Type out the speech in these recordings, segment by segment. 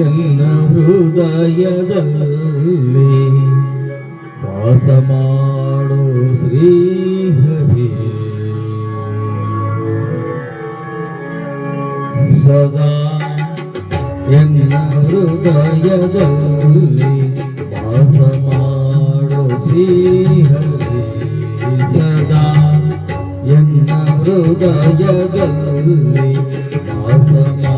ಎನ್ನ ಹೃದಯದಲ್ಲಿ ವಾಸ ಮಾಡೋ ಶ್ರೀಹರಿ ಸದಾ ಎನ್ನ ಹೃದಯದಲ್ಲಿ ವಾಸ ಮಾಡೋ ಶ್ರೀಹರಿ ಸದಾ ಎನ್ನ ಹೃದಯದಲ್ಲಿ ವಾಸ ಮಾಡೋ ಶ್ರೀಹರಿ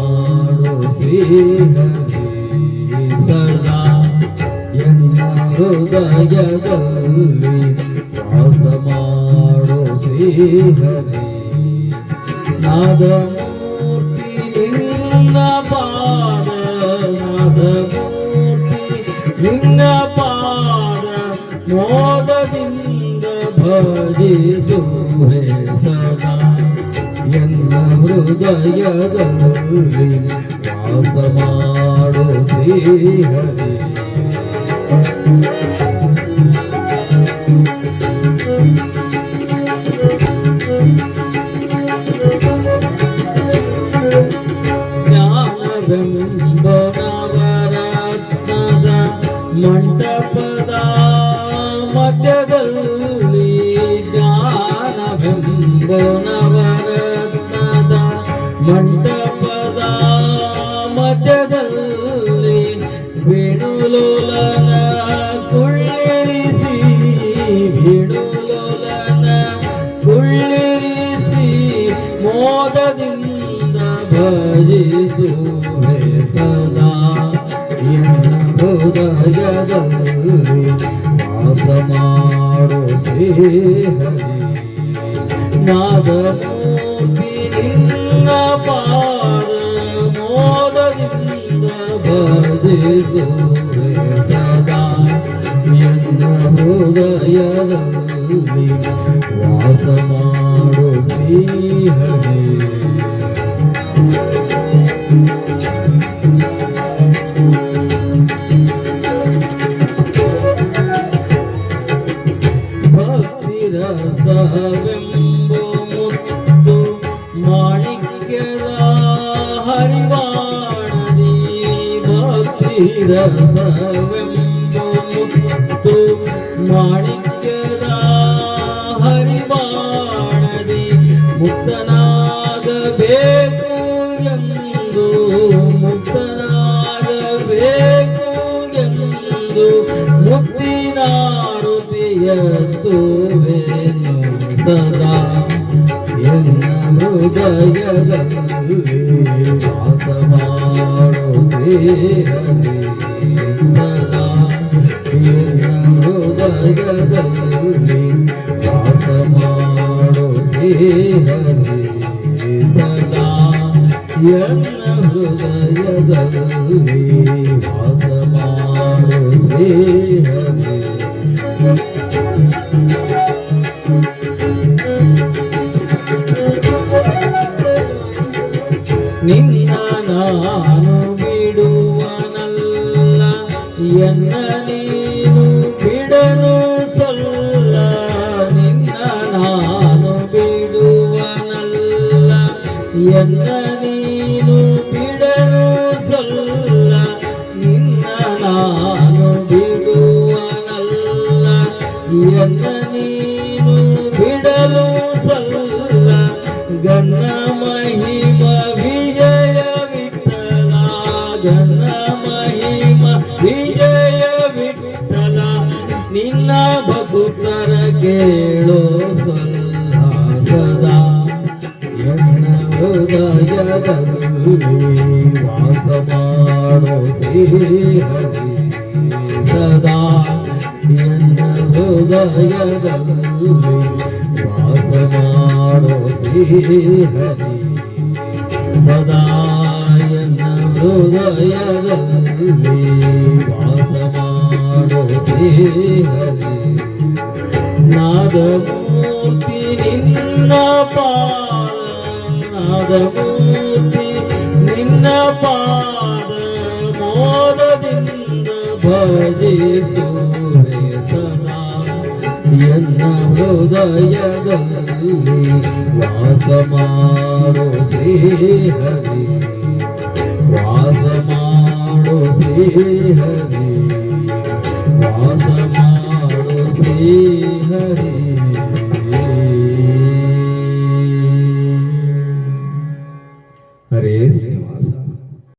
ಸದಾ ಎನ್ನ ಹೃದಯದಲ್ಲಿ ವಾಸ ಮಾಡೋ ಶ್ರೀಹರಿ ನಾದಮೂರ್ತಿ ಭಜಿಸುವೆ ಸದಾ ಎನ್ನ ಹೃದಯದಲ್ಲಿ ವಾಸ ಮಾಡೋ ಶ್ರೀಹರಿ ಜ್ಞಾನವೆಂಬ ನವರತ್ನದ ಮಂಟಪದ ನವರತ್ನದ ಮಂಟಪದ ಮಧ್ಯದಲ್ಲಿ ವೇಣುಲೋಲನ ಕುಳ್ಳಿರಿಸಿ ವೇಣುಲೋಲನ ಕುಳ್ಳಿರಿಸಿ ಮೋದದಿಂದ ಭಜಿಸುವೆ ಸದಾ. ಎನ್ನ ಹೃದಯದಲ್ಲಿ ವಾಸ ಮಾಡೋ ಶ್ರೀಹರಿ ನಾದಮೂರ್ತಿ ನಿನ್ನ ಪಾದ ಮೋದದಿಂದ ಭಜಿಸುವೆ ಸದಾ ಎನ್ನ ಹೃದಯದಲ್ಲಿ ವಾಸ ಮಾಡೋ ಶ್ರೀಹರಿ ಭಕ್ತಿರಸವೆಂಬ ಭಕ್ತಿರಸವೆಂಬ ಮುತ್ತು ಮಾಣಿಕ್ಯದ ಹರಿಬಾಣದಿ ಮುಕ್ತನಾಗಬೇಕು ಎಂದು ಮುಕ್ತನಾಗಬೇಕು ಎಂದು ಮುಕ್ತಿನಾರುತಿಯತ್ತುವೆನು ಸದಾ ಎನ್ನ ಹೃದಯದಲ್ಲಿ ವಾಸ ಮಾಡೋ ಶ್ರೀಹರಿ ಸದಾ ಎನ್ನ ಹೃದಯದಲ್ಲಿ ವಾಸ ಮಾಡೋ ಶ್ರೀಹರಿ ನಿನ್ನ ಭಕ್ತರ ಕೇಳೋ ಸಲ್ಲ ಸದಾ ಎನ್ನ ಹೃದಯದಲ್ಲಿ ವಾಸ ಮಾಡೋ ಶ್ರೀಹರಿ ಸದಾ ಎಣ್ಣ ಹೃದಯದಲ್ಲಿ ವಾಸ ಮಾಡೋ ಶ್ರೀಹರಿ ಸದಾ ಎನ್ನ ಹೃದಯದಲ್ಲಿ ವಾಸ ಮಾಡೋ ಶ್ರೀಹರಿ ನಾದಮೂರ್ತಿ ನಿನ್ನ ಪಾದ ನಾದಮೂರ್ತಿ ನಿನ್ನ ಪಾದ ಮೋದದಿಂದ ಭಜಿಸುವೆ ಸದಾ ಎನ್ನ ಹೃದಯದಲ್ಲಿ ವಾಸ ಮಾಡೋ ಶ್ರೀಹರಿ ವಾಸ ಮಾಡೋ ಶ್ರೀಹರಿ ಹರೇ Hare né, Hare